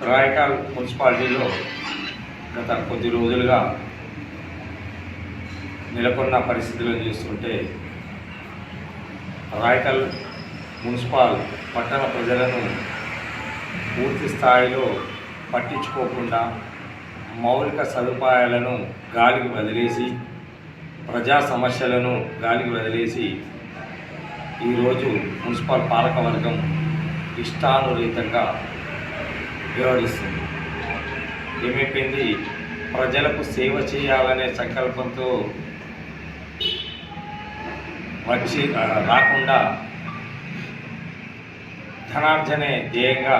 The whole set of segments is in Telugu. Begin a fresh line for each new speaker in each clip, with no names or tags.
రాయకాల్ మున్సిపాలిటీలో గత కొద్ది రోజులుగా నెలకొన్న పరిస్థితులను చూస్తుంటే రాయకల్ మున్సిపల్ పట్టణ ప్రజలను పూర్తి స్థాయిలో పట్టించుకోకుండా మౌలిక సదుపాయాలను గాలికి వదిలేసి ప్రజా సమస్యలను గాలికి వదిలేసి ఈరోజు మున్సిపల్ పాలకవర్గం ఇష్టానురీతంగా వ్యవహరిస్తుంది ఏమైపోయింది? ప్రజలకు సేవ చేయాలనే సంకల్పంతో వచ్చి రాకుండా ధనార్జనే ధ్యేయంగా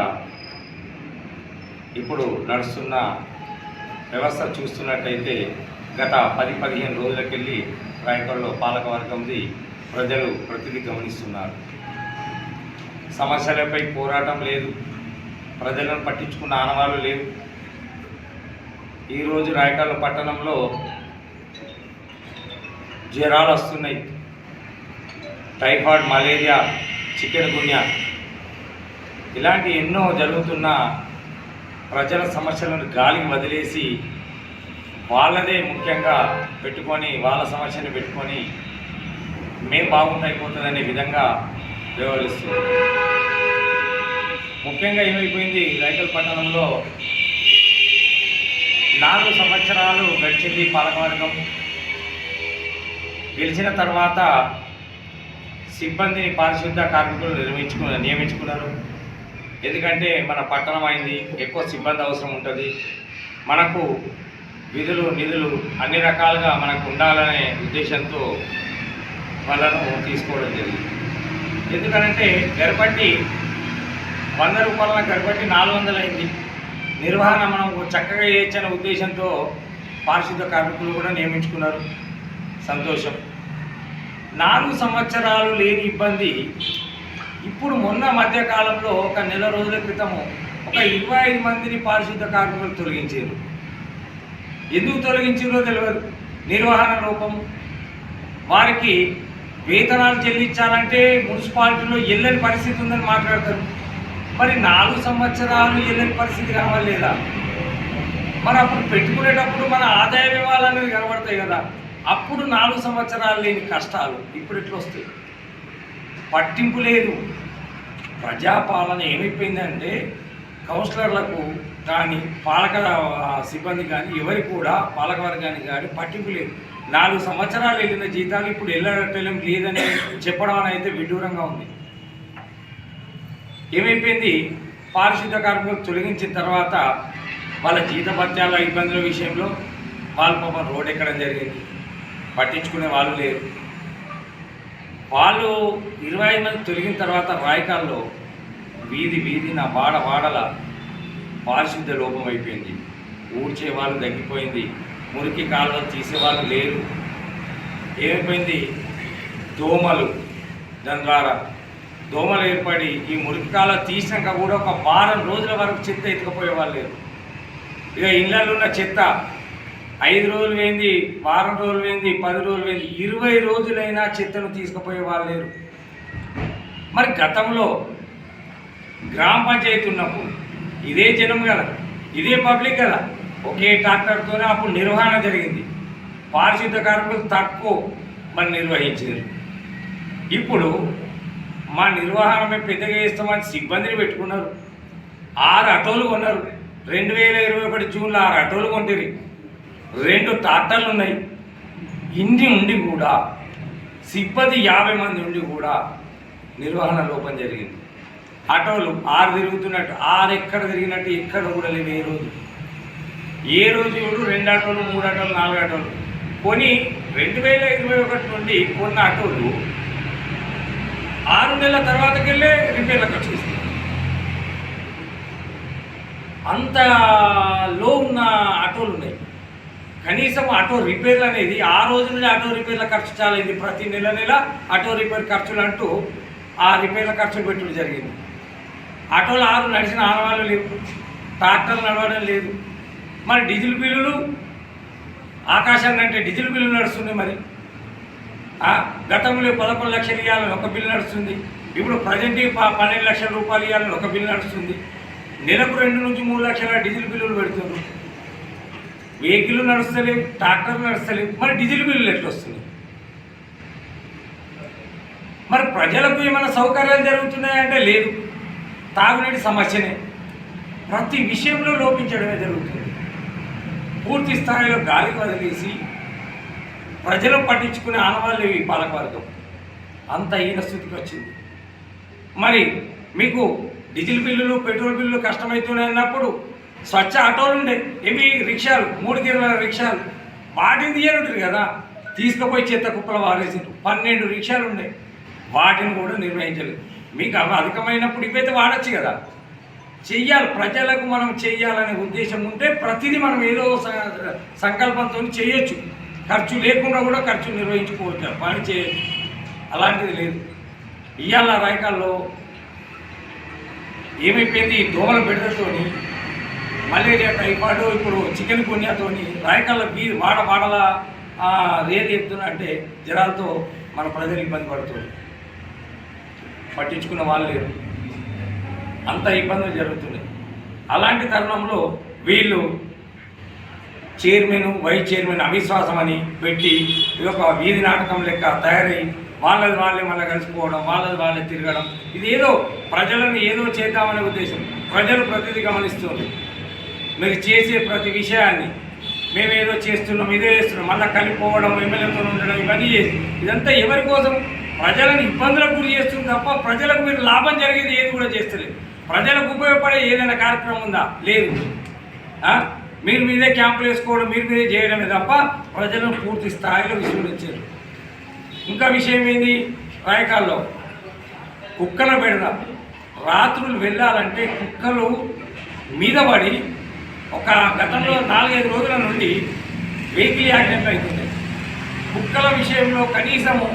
ఇప్పుడు నడుస్తున్న వ్యవస్థ చూస్తున్నట్టయితే గత పది పదిహేను రోజులకెళ్ళి రాయకల్లో పాలకవర్గంది ప్రజలు ప్రతిదీ గమనిస్తున్నారు. సమస్యలపై పోరాటం లేదు. ప్రజలను పట్టించుకున్న ఆనవాళ్ళు లేవు ఈరోజు రాయకాల పట్టణంలో జ్వరాలు వస్తున్నాయి. టైఫాయిడ్ మలేరియా చికెన్ గున్యా ఇలాంటి ఎన్నో జరుగుతున్న ప్రజల సమస్యలను గాలికి వదిలేసి వాళ్ళదే ముఖ్యంగా పెట్టుకొని వాళ్ళ సమస్యను పెట్టుకొని మేం బాగుంటే అనే విధంగా వ్యవహరిస్తుంది ముఖ్యంగా ఏమైపోయింది? రైతుల పట్టణంలో నాలుగు సంవత్సరాలు గడిచింది పాలకవర్గం. గెలిచిన తర్వాత సిబ్బందిని పారిశుద్ధ కార్మికులు నిర్మించుకు నియమించుకున్నారు. ఎందుకంటే మన పట్టణం అయింది ఎక్కువ సిబ్బంది అవసరం ఉంటుంది. మనకు విధులు నిధులు అన్ని రకాలుగా మనకు ఉండాలనే ఉద్దేశంతో వాళ్ళను తీసుకోవడం జరిగింది. ఎందుకనంటే గర్భండి వంద రూపాయల గరిపట్టి నాలుగు వందలు అయింది నిర్వహణ మనం చక్కగా చేయొచ్చనే ఉద్దేశంతో పారిశుద్ధ కార్మికులు కూడా నియమించుకున్నారు. సంతోషం. నాలుగు సంవత్సరాలు లేని ఇబ్బంది. ఇప్పుడు మొన్న మధ్యకాలంలో ఒక నెల రోజుల క్రితము ఒక ఇరవై ఐదు మందిని పారిశుద్ధ కార్మికులు తొలగించారు. ఎందుకు తొలగించారో తెలియదు నిర్వహణ లోపం వారికి వేతనాలు చెల్లించాలంటే మున్సిపాలిటీలో ఎల్లని పరిస్థితి ఉందని మాట్లాడతారు. మరి నాలుగు సంవత్సరాలు ఎల్లని పరిస్థితి కనబడలేదా మరి అప్పుడు పెట్టుకునేటప్పుడు మన ఆదాయం ఇవ్వాలనేది కనబడతాయి కదా. అప్పుడు నాలుగు సంవత్సరాలు లేని కష్టాలు ఇప్పుడు ఎట్లా వస్తాయి? పట్టింపు లేదు. ప్రజాపాలన ఏమైపోయిందంటే కౌన్సిలర్లకు కానీ పాలక సిబ్బంది కానీ ఎవరికి కూడా పాలకవర్గానికి కానీ పట్టింపు లేదు. నాలుగు సంవత్సరాలు వెళ్ళిన జీతాలు ఇప్పుడు వెళ్ళటం లేదని చెప్పడం అనేది అయితే విడ్డూరంగా ఉంది. ఏమైపోయింది? పారిశుద్ధ కార్మికులు తొలగించిన తర్వాత వాళ్ళ జీతభత్యాల ఇబ్బందుల విషయంలో వాళ్ళ పాపం రోడ్ ఎక్కడం జరిగింది. పట్టించుకునే వాళ్ళు లేరు. వాళ్ళు ఇరవై ఐదు మంది తొలగిన తర్వాత రాయకాల్లో వీధి వీధి నా వాడ వాడల పారిశుద్ధ లోపం అయిపోయింది. ఊడ్చే వాళ్ళు తగ్గిపోయింది. మురికి కాలువలు తీసేవాళ్ళు లేరు. ఏమైపోయింది? దోమలు దాని ద్వారా దోమలు ఏర్పడి ఈ మురికి కాలువ తీసినాక కూడా ఒక వారం రోజుల వరకు చెత్త ఎత్తుకుపోయేవాళ్ళు లేరు. ఇక ఇళ్ళల్లో ఉన్న చెత్త ఐదు రోజులు వేంది వారం రోజులు వేంది పది రోజులు వేంది ఇరవై రోజులైనా చెత్తను తీసుకుపోయే వాళ్ళు లేరు. మరి గతంలో గ్రామ పంచాయతీ ఉన్నప్పుడు ఇదే జనం కదా ఇదే పబ్లిక్ కదా ఒకే ట్రాక్టర్తోనే అప్పుడు నిర్వహణ జరిగింది. పారిశుద్ధ కార్మికులు తక్కువ మరి నిర్వహించారు. ఇప్పుడు మా నిర్వహణ మేము పెద్దగా చేస్తామని సిబ్బందిని పెట్టుకున్నారు. ఆరు ఆటోలు కొన్నారు. రెండు వేల ఇరవై ఒకటి జూన్లో ఆరు ఆటోలు కొంటిరి. రెండు ట్రాక్టర్లు ఉన్నాయి. ఇన్ని ఉండి కూడా సిబ్బంది యాభై మంది ఉండి కూడా నిర్వహణ లోపం జరిగింది. ఆటోలు ఆరు తిరుగుతున్నట్టు ఆరు ఎక్కడ తిరిగినట్టు ఎక్కడ కూడా లేవు ఏ రోజు. ఏ రోజు చూడు రెండు ఆటోలు మూడు ఆటోలు నాలుగు ఆటోలు. కొని రెండు వేల ఇరవై ఒకటి నుండి కొన్న ఆటోలు ఆరు నెలల తర్వాతకెళ్ళే రిపేర్లకు వచ్చేసింది. అంత లో ఉన్న ఆటోలు ఉన్నాయి. కనీసం ఆటో రిపేర్లు అనేది ఆ రోజు నుండి ఆటో రిపేర్ల ఖర్చు చాలా ప్రతి నెల నెల ఆటో రిపేర్ ఖర్చులు అంటూ ఆ రిపేర్ల ఖర్చులు పెట్టడం జరిగింది. ఆటోలు ఆరు నడిచిన ఆనవాళ్ళు లేవు. ట్రాక్టర్లు నడవడం లేదు. మరి డీజిల్ బిల్లులు ఆకాశాన్ని అంటే డీజిల్ బిల్లు నడుస్తుంది మరి. గతంలో పదకొండు లక్షలు ఇవ్వాలని ఒక బిల్లు నడుస్తుంది. ఇప్పుడు ప్రజెంట్ పన్నెండు లక్షల రూపాయలు ఇవ్వాలని ఒక బిల్లు నడుస్తుంది. నెలకు రెండు నుంచి మూడు లక్షల డీజిల్ బిల్లులు పెడుతున్నారు. వెహికల్ నడుస్తలేవు ట్రాక్టర్ నడుస్తలేవు మరి డీజిల్ బిల్లులు ఎట్లా వస్తున్నాయి? మరి ప్రజలకు ఏమైనా సౌకర్యాలు జరుగుతున్నాయంటే లేదు. తాగునీటి సమస్యనే. ప్రతి విషయంలో లోపించడమే జరుగుతుంది. పూర్తి స్థాయిలో గాలి వదిలేసి ప్రజలు పట్టించుకునే ఆనవాళ్ళు ఈ పాలకవర్గం. అంత ఈయన స్థితికి వచ్చింది. మరి మీకు డీజిల్ బిల్లులు పెట్రోల్ బిల్లులు కష్టమవుతున్నాయి అన్నప్పుడు స్వచ్ఛ ఆటోలు ఉండే. ఇవి రిక్షాలు? మూడు గిరల రిక్షాలు. వాటిని తీయనుంటారు కదా. తీసుకుపోయి చెత్త కుప్పల వారేసిండ్రు. పన్నెండు రిక్షాలు ఉండే. వాటిని కూడా నిర్వహించలేదు. మీకు అవి అధికమైనప్పుడు ఇవైతే వాడచ్చు కదా. చెయ్యాలి. ప్రజలకు మనం చెయ్యాలనే ఉద్దేశం ఉంటే ప్రతిదీ మనం ఏదో సంకల్పంతో చేయొచ్చు ఖర్చు లేకుండా కూడా ఖర్చు నిర్వహించుకోవచ్చు. పని చేయొచ్చు అలాంటిది లేదు. ఇవాళ రాయకాల్లో ఏమైపోయింది? ఈ దోమల బిడ్డతోని మలేరియా టైఫాయిడ్ ఇప్పుడు చికెన్ గున్యాతోని రాయకాల బీ వాడ వాడల రేది ఎత్తునంటే అంటే జ్వరాలతో మన ప్రజలు ఇబ్బంది పడుతుంది పట్టించుకున్న వాళ్ళు లేరు. అంత ఇబ్బందులు జరుగుతున్నాయి. అలాంటి తరుణంలో వీళ్ళు చైర్మన్ వైస్ చైర్మన్ అవిశ్వాసం అని పెట్టి ఇది ఒక వీధి నాటకం లెక్క తయారై వాళ్ళది వాళ్ళే మళ్ళీ కలిసిపోవడం వాళ్ళది వాళ్ళే తిరగడం. ఇది ఏదో ప్రజలను ఏదో చేద్దామనే ఉద్దేశం. ప్రజలు ప్రతిదీ గమనిస్తుంది మీరు చేసే ప్రతి విషయాన్ని మేమేదో చేస్తున్నాం ఇదే చేస్తున్నాం మళ్ళీ కలిపోవడం ఎమ్మెల్యేతో ఉండడం ఇవన్నీ చేసి ఇదంతా ఎవరి కోసం? ప్రజలను ఇబ్బందులకు గురి చేస్తుంది తప్ప ప్రజలకు మీరు లాభం జరిగేది ఏది కూడా చేస్తలేదు. ప్రజలకు ఉపయోగపడే ఏదైనా కార్యక్రమం ఉందా? లేదు. మీరు మీదే క్యాంపులు వేసుకోవడం మీరు మీదే చేయడమే తప్ప ప్రజలను పూర్తి స్థాయిలో విస్మరించారు ఇంకా విషయం ఏంది? రాయకాల్లో కుక్కల బెడద. రాత్రులు వెళ్ళాలంటే కుక్కలు మీద పడి ఒక గతంలో నాలుగైదు రోజుల నుండి వెహికల్ యాక్సిడెంట్ అవుతుంది కుక్కల విషయంలో కనీసము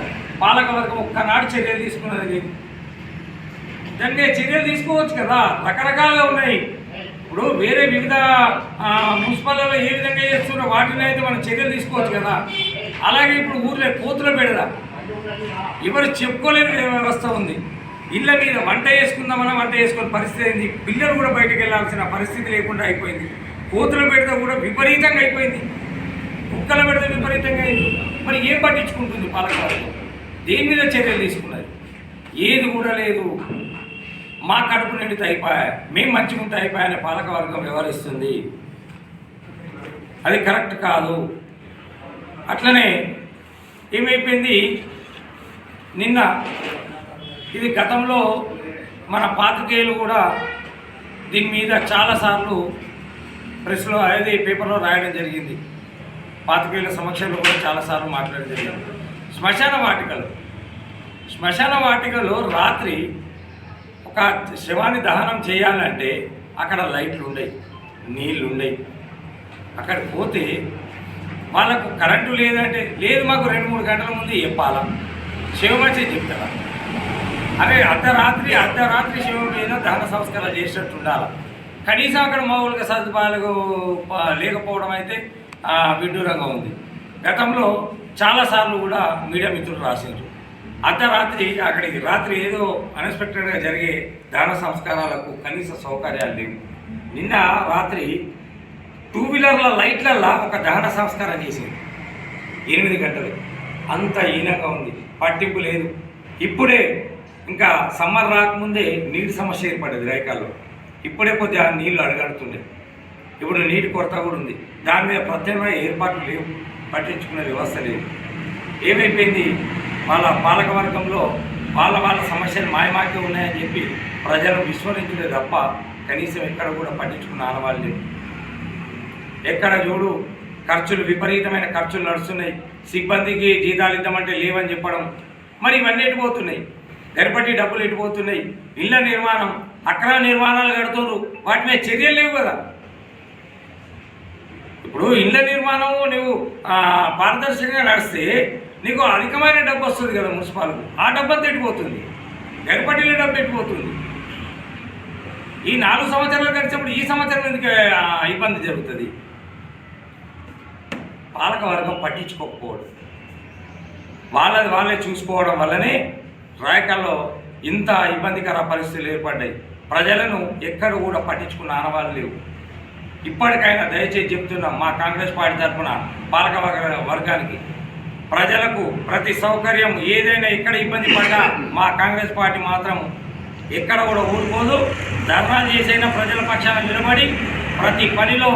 పాలకవర్గం ఒక్కనాడు చర్యలు తీసుకున్నది లేదు. దాన్ని చర్యలు తీసుకోవచ్చు కదా. రకరకాలుగా ఉన్నాయి. ఇప్పుడు వేరే వివిధ మున్సిపాల్లో ఏ విధంగా చేస్తున్నారో వాటిని అయితే మనం చర్యలు తీసుకోవచ్చు కదా. అలాగే ఇప్పుడు ఊర్లో కోతుల బెడద ఎవరు చెప్పుకోలేని వ్యవస్థ ఉంది. ఇళ్ళ మీద వంట చేసుకుందామన్నా వంట చేసుకునే పరిస్థితి అయింది పిల్లలు కూడా బయటకు వెళ్ళాల్సిన పరిస్థితి లేకుండా అయిపోయింది. కోతుల బెడద కూడా విపరీతంగా అయిపోయింది. కుక్కల బెడద విపరీతంగా అయింది. మరి ఏం పట్టించుకుంటుంది పాలకవర్గం దేని మీద చర్యలు తీసుకున్నది? ఏది కూడా లేదు మా కడుపు నిండి అయిపోయా మేము మంచిగా ఉంటే అయిపోయాయని పాలకవర్గం వ్యవహరిస్తుంది. అది కరెక్ట్ కాదు. అట్లనే ఏమైపోయింది? నిన్న ఇది గతంలో మన పాతికేయులు కూడా దీని మీద చాలాసార్లు ప్రెస్లో అనేది పేపర్లో రాయడం జరిగింది. పాతికేయుల సమక్షంలో కూడా చాలాసార్లు మాట్లాడడం జరిగింది. శ్మశాన వాటికలు. శ్మశాన వాటికలో రాత్రి ఒక శవాన్ని దహనం చేయాలంటే అక్కడ లైట్లు ఉండయి నీళ్ళు ఉండయి అక్కడ పోతే వాళ్ళకు కరెంటు లేదంటే లేదు మాకు రెండు మూడు గంటల ముందు చెప్పాలా? శివమచ్చే చెప్తారా? అరే అర్ధరాత్రి అర్ధరాత్రి శివం మీద దహన సంస్కారాలు చేసినట్టు ఉండాలి కనీసం అక్కడ మామూలుగా సదుపాయాలు లేకపోవడం అయితే విడ్డూరంగా ఉంది. గతంలో చాలాసార్లు కూడా మీడియా మిత్రులు రాసిండ్రు. అర్ధరాత్రి అక్కడికి రాత్రి ఏదో అన్ఎక్స్పెక్టెడ్గా జరిగే దాన సంస్కారాలకు కనీస సౌకర్యాలు లేవు. నిన్న రాత్రి టూ వీలర్ల లైట్లల్లా ఒక దహన సంస్కారం చేసింది ఎనిమిది గంటలు. అంత హీనంగా ఉంది. పట్టింపు లేదు. ఇప్పుడే ఇంకా సమ్మర్ రాకముందే నీటి సమస్య ఏర్పడింది రైకాల్లో ఇప్పుడే కొద్దిగా నీళ్ళు అడగడుతుండే. ఇప్పుడు నీటి కొరత కూడా ఉంది. దాని మీద ప్రత్యేకమైన ఏర్పాట్లు లేవు. పట్టించుకునే వ్యవస్థ లేదు. ఏమైపోయింది? వాళ్ళ పాలకవర్గంలో వాళ్ళ వాళ్ళ సమస్యలు మాయమాకే ఉన్నాయని చెప్పి ప్రజలు విస్మరించలే తప్ప కనీసం ఎక్కడ కూడా పట్టించుకున్న ఆనవాళ్ళు లేవు. ఎక్కడ చూడు ఖర్చులు విపరీతమైన ఖర్చులు నడుస్తున్నాయి. సిబ్బందికి జీతాలు ఇద్దామంటే లేవని చెప్పడం. మరి ఇవన్నీ ఎటుపోతున్నాయి గరిపట్టి డబ్బులు ఎటుపోతున్నాయి ఇళ్ళ నిర్మాణం అక్రమ నిర్మాణాలు కడుతున్నారు. వాటి మీద చర్యలు లేవు కదా. ఇప్పుడు ఇళ్ళ నిర్మాణం నువ్వు పారదర్శకంగా నడిస్తే నీకు అధికమైన డబ్బు వస్తుంది కదా మున్సిపాలకు ఆ డబ్బు అంతా ఎటుపోతుంది డబ్బు ఎట్టిపోతుంది ఈ నాలుగు సంవత్సరాలు గడిచినప్పుడు ఈ సంవత్సరం ఎందుకు ఇబ్బంది జరుగుతుంది? పాలకవర్గం పట్టించుకోకపోవడం. వాళ్ళది వాళ్ళే చూసుకోవడం వల్లనే రాయకల్లో ఇంత ఇబ్బందికర పరిస్థితులు ఏర్పడ్డాయి. ప్రజలను ఎక్కడ కూడా పట్టించుకున్న ఆనవాళ్ళు లేవు. ఇప్పటికైనా దయచేసి చెప్తున్నాం మా కాంగ్రెస్ పార్టీ తరఫున పాలక వర్గ వర్గానికి ప్రజలకు ప్రతి సౌకర్యం ఏదైనా ఎక్కడ ఇబ్బంది పడ్డా మా కాంగ్రెస్ పార్టీ మాత్రం ఎక్కడ కూడా ఊరుకోదు. ధర్నాలు చేసైనా ప్రజల పక్షాన నిలబడి ప్రతి పనిలో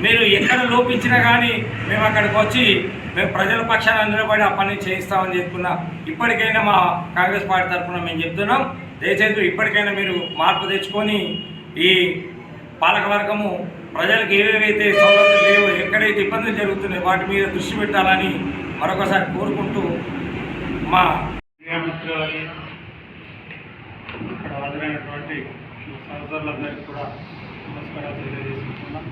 మీరు ఎక్కడ లోపించినా కానీ మేము అక్కడికి వచ్చి మేము ప్రజల పక్షాన నిలబడి ఆ పని చేయిస్తామని చెప్పుకున్నా ఇప్పటికైనా మా కాంగ్రెస్ పార్టీ తరఫున మేము చెప్తున్నాం. దయచేసి ఇప్పటికైనా మీరు మార్పు తెచ్చుకొని ఈ పాలకవర్గము ప్రజలకు ఏవేవైతే సౌలభ్యం లేవో ఎక్కడైతే ఇబ్బందులు జరుగుతున్నాయో వాటి మీద దృష్టి పెట్టాలని మరొకసారి కోరుకుంటూ మా
మిత్రులకి ఇక్కడ హాజరైనటువంటి సహోదరులందరికీ కూడా నమస్కారాలు తెలియజేసుకుంటున్నాం.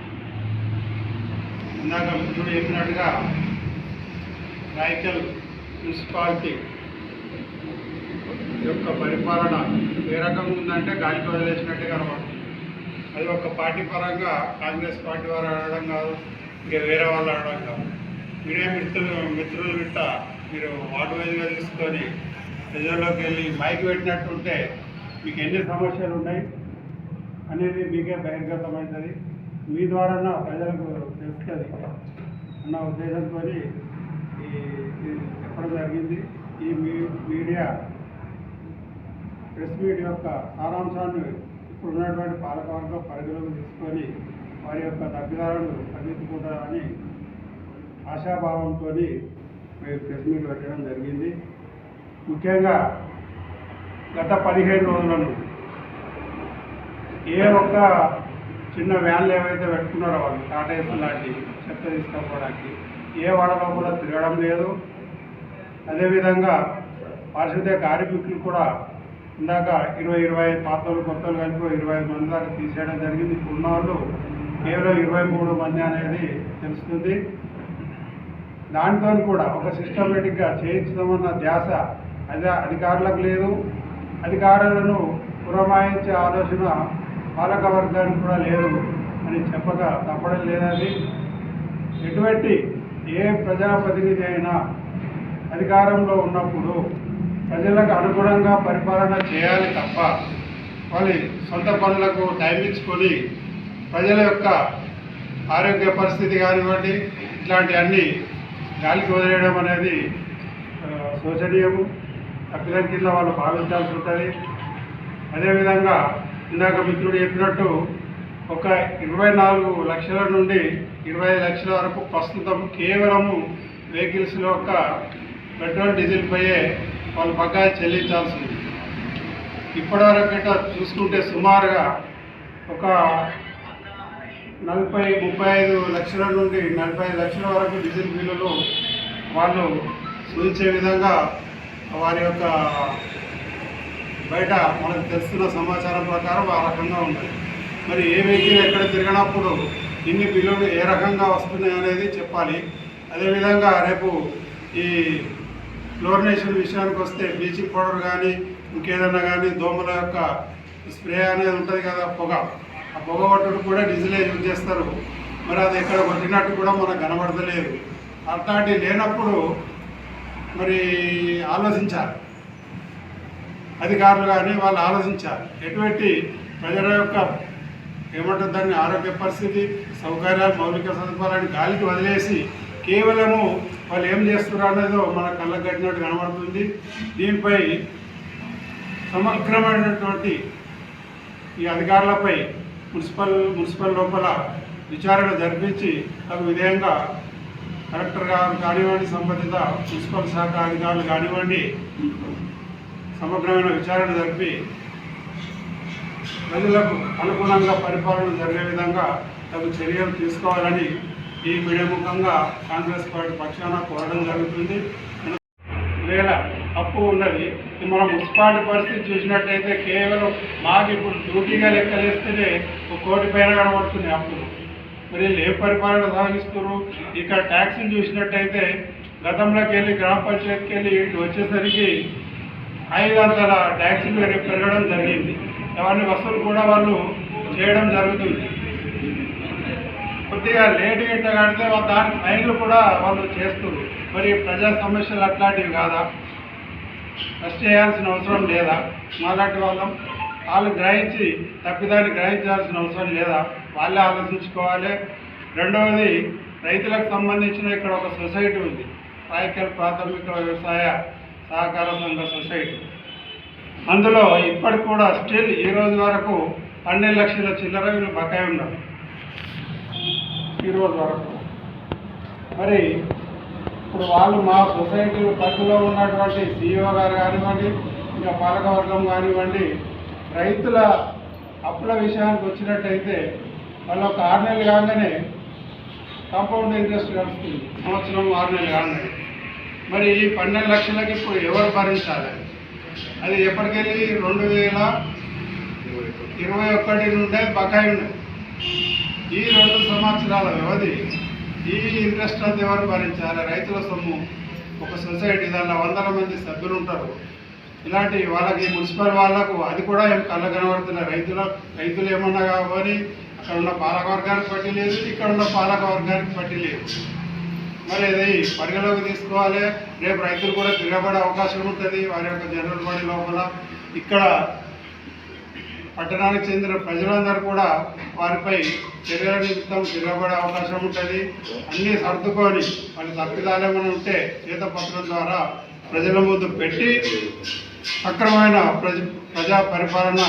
ఇందాక మిత్రుడు చెప్పినట్టుగా రాయకల్ మున్సిపాలిటీ యొక్క పరిపాలన ఏ రకంగా ఉందంటే గాలికి వదిలేసినట్టే కనబడుతుంది అది ఒక పార్టీ పరంగా కాంగ్రెస్ పార్టీ వారు ఆడడం కాదు ఇంకా వేరే వాళ్ళు ఆడడం కాదు. మీడియా మిత్రులు మిత్రులు గిట్ట మీరు వార్డు వైజ్గా తీసుకొని ప్రజల్లోకి వెళ్ళి మైక్ పెట్టినట్టుంటే మీకు ఎన్ని సమస్యలు ఉన్నాయి అనేది మీకే బహిర్గతమవుతుంది. మీ ద్వారా ప్రజలకు తెలుస్తుంది అన్న ఉద్దేశంతో ఈ చెప్పడం జరిగింది. ఈ మీ మీడియా ప్రెస్ మీట్ యొక్క సారాంశాన్ని ఇప్పుడు ఉన్నటువంటి పాలకవర్గ పరిధిలోకి తీసుకొని వారి యొక్క తగ్గుదారులు అందించుకుంటారని ఆశాభావంతో మీరు ప్రెస్ మీట్ పెట్టడం జరిగింది. ముఖ్యంగా గత పదిహేను రోజుల నుండి ఏ ఒక్క చిన్న వ్యాన్లు ఏవైతే పెట్టుకున్నారో వాళ్ళు టాటాస్ లాంటి చెత్త తీసుకపోవడానికి ఏ వాళ్ళలో కూడా తిరగడం లేదు. అదేవిధంగా పారిశుద్ధ్య కార్మికులు కూడా ఇందాక ఇరవై ఇరవై ఐదు పాత్రలు కొత్తలు కలిపి ఇరవై ఐదు మంది దాకా తీసేయడం జరిగింది. ఇప్పుడు ఉన్న వాళ్ళు కేవలం ఇరవై మూడు మంది అనేది తెలుస్తుంది. దాంతో కూడా ఒక సిస్టమేటిక్గా చేయించదామన్న ధ్యాస అది అధికారులకు లేదు. అధికారులను పురమాయించే ఆలోచన పాలక వర్గానికి కూడా లేదు అని చెప్పక తప్పడం లేదని ఎటువంటి ఏ ప్రజాప్రతినిధి అయినా అధికారంలో ఉన్నప్పుడు ప్రజలకు అనుగుణంగా పరిపాలన చేయాలి తప్ప వాళ్ళ సొంత పనులకు టైం ఇచ్చుకొని ప్రజల యొక్క ఆరోగ్య పరిస్థితి కానివ్వండి ఇట్లాంటివన్నీ గాలికి వదిలేయడం అనేది శోచనీయము. తప్పిదం కింద వాళ్ళు భావించాల్సి ఉంటుంది. అదేవిధంగా ఇందాక మిత్రుడు చెప్పినట్టు ఒక ఇరవై నాలుగు లక్షల నుండి ఇరవై లక్షల వరకు ప్రస్తుతం కేవలము వెహికల్స్ యొక్క పెట్రోల్ డీజిల్ పైయే వాళ్ళు బకాయి చెల్లించాల్సి ఉంది ఇప్పటివరకు చూసుకుంటే సుమారుగా ఒక నలభై ముప్పై ఐదు లక్షల నుండి నలభై ఐదు లక్షల వరకు డీజిల్ బిల్లులు వాళ్ళు సూచించే విధంగా వారి యొక్క బయట మనకు తెలుస్తున్న సమాచారం ప్రకారం ఆ రకంగా ఉన్నది. మరి ఏ వెహికల్ ఎక్కడ తిరిగినప్పుడు ఇన్ని బిల్లులు ఏ రకంగా వస్తున్నాయి అనేది చెప్పాలి. అదేవిధంగా రేపు ఈ క్లోరినేషన్ విషయానికి వస్తే బ్లీచింగ్ పౌడర్ కానీ ఇంకేదన్నా కానీ దోమల యొక్క స్ప్రే అనేది ఉంటుంది కదా పొగ. ఆ పొగ కూడా డీజిలే యూజ్ చేస్తారు మరి అది ఎక్కడ కొట్టినట్టు కూడా మనకు కనబడతలేదు. అట్లాంటి లేనప్పుడు మరి ఆలోచించాలి. అధికారులు కానీ వాళ్ళు ఆలోచించాలి. ఎటువంటి ప్రజల యొక్క ఏమంటుంది దాన్ని ఆరోగ్య పరిస్థితి సౌకర్యాలు మౌలిక సదుపాయాలను గాలికి వదిలేసి కేవలము వాళ్ళు ఏం చేస్తున్నారు అనేదో మన కళ్ళకు కట్టినట్టు కనబడుతుంది. దీనిపై సమగ్రమైనటువంటి ఈ అధికారులపై మున్సిపల్ మున్సిపల్ లోపల విచారణ జరిపించి తగు విధంగా కలెక్టర్ గారు కానివ్వండి సంబంధిత మున్సిపల్ శాఖ అధికారులు కానివ్వండి సమగ్రమైన విచారణ జరిపి ప్రజలకు అనుగుణంగా పరిపాలన జరిగే విధంగా తగు చర్యలు తీసుకోవాలని ఈ మీడియా ముఖంగా కాంగ్రెస్ పార్టీ పక్షాన కోరడం జరుగుతుంది. వేళ అప్పు ఉన్నది. మనం మన మున్సిపాలిటీ పరిస్థితి చూసినట్టయితే కేవలం మాకు ఇప్పుడు డ్యూటీగా లెక్కలేస్తేనే ఒక కోటి పైన కనబడుతుంది అప్పులు. మరి వీళ్ళు ఏ పరిపాలన సాగిస్తున్నారు? ఇక్కడ ట్యాక్సీని చూసినట్టయితే గతంలోకి వెళ్ళి గ్రామ పంచాయతీకి వెళ్ళి ఇటు వచ్చేసరికి ఐదు వందల ట్యాక్సీలు పెరగడం జరిగింది. అవన్నీ వసూలు కూడా వాళ్ళు చేయడం జరుగుతుంది. కొద్దిగా లేట్ గిట్ట కడితే దాని ఫైన్లు కూడా వాళ్ళు చేస్తున్నారు. మరి ప్రజా సమస్యలు అట్లాంటివి కాదా? ఫస్ట్ చేయాల్సిన అవసరం లేదా? మాలాంటి వాళ్ళం వాళ్ళు గ్రహించి తప్పిదాన్ని గ్రహించాల్సిన అవసరం లేదా? వాళ్ళే ఆలోచించుకోవాలి. రెండవది రైతులకు సంబంధించిన ఇక్కడ ఒక సొసైటీ ఉంది. రాయకల్ ప్రాథమిక వ్యవసాయ సహకార సంఘ సొసైటీ. అందులో ఇప్పటికి కూడా స్టిల్ ఈ రోజు వరకు పన్నెండు లక్షల చిల్లర వీళ్ళు బకాయి ఉన్నారు ఈరోజు వరకు. మరి ఇప్పుడు వాళ్ళు మా సొసైటీ పరిధిలో ఉన్నటువంటి సిఇఓ గారు కానివ్వండి ఇంకా పాలకవర్గం కానివ్వండి రైతుల అప్పుల విషయానికి వచ్చినట్టయితే వాళ్ళు ఒక ఆరు నెలలు కాగానే కాంపౌండ్ ఇంట్రెస్ట్ కలుస్తుంది సంవత్సరం ఆరు నెలలు కాగానే. మరి ఈ పన్నెండు లక్షలకి ఇప్పుడు ఎవరు భరించాలి? అది ఎప్పటికెళ్ళి రెండు వేల ఇరవై ఒకటి నుండే బకాయి ఈ రెండు సంవత్సరాల వ్యవధి ఈ ఇంట్రెస్ట్ అంతా ఎవరు భరించాలి రైతుల సొమ్ము. ఒక సొసైటీ దానిలో వందల మంది సభ్యులు ఉంటారు. ఇలాంటి వాళ్ళకి మున్సిపల్ వాళ్ళకు అది కూడా ఏం కళ్ళ కనబడుతున్న రైతుల రైతులు ఏమన్నా కావాలి? అక్కడ ఉన్న పాలకవర్గానికి పట్టి లేదు ఇక్కడ ఉన్న పాలకవర్గానికి పట్టి లేదు. మరి అది పరిగణలోకి తీసుకోవాలి. రేపు రైతులు కూడా తిరగబడే అవకాశం ఉంటుంది. వారి యొక్క జనరల్ బాడీ లోపల. ఇక్కడ పట్టణానికి చెందిన ప్రజలందరూ కూడా వారిపై చర్యల నిమిత్తం తిరగబడే అవకాశం ఉంటుంది. అన్నీ సర్దుకొని వారి తప్పిదాలు ఏమైనా ఉంటే చేతపత్రం ద్వారా ప్రజల ముందు పెట్టి సక్రమైన ప్రజ ప్రజా పరిపాలన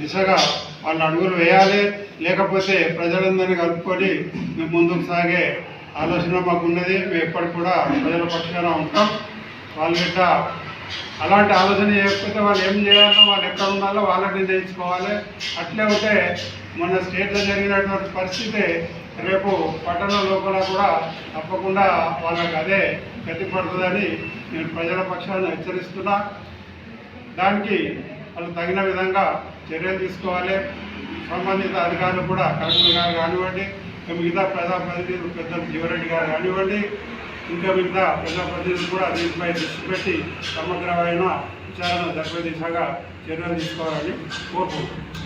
దిశగా వాళ్ళు అడుగులు వేయాలి. లేకపోతే ప్రజలందరినీ కలుపుకొని మేము ముందుకు సాగే ఆలోచన మాకు ఉన్నది మేము ఎప్పటికి కూడా ప్రజల పక్షాన ఉంటాం. వాళ్ళ అలాంటి ఆలోచన చేయకపోతే వాళ్ళు ఏం చేయాలో వాళ్ళు ఎక్కడ ఉండాలో వాళ్ళని నిర్ణయించుకోవాలి. అట్లే ఉంటే మన స్టేట్లో జరిగినటువంటి పరిస్థితి రేపు పట్టణ లోపల కూడా తప్పకుండా వాళ్ళకి అదే గతి పడుతుందని నేను ప్రజల పక్షాన్ని హెచ్చరిస్తున్నా. దానికి వాళ్ళు తగిన విధంగా చర్యలు తీసుకోవాలి. సంబంధిత అధికారులు కూడా కలెక్టర్ గారు కానివ్వండి మిగతా ప్రజాప్రతినిధులు పెద్దలు జీవరెడ్డి గారు కానివ్వండి ఇంకా మిగతా ప్రజాప్రతినిధులు కూడా దీనిపై దృష్టి పెట్టి సమగ్రమైన విచారణ జరిపే దిశగా చర్యలు తీసుకోవాలని కోరుకుంటున్నాను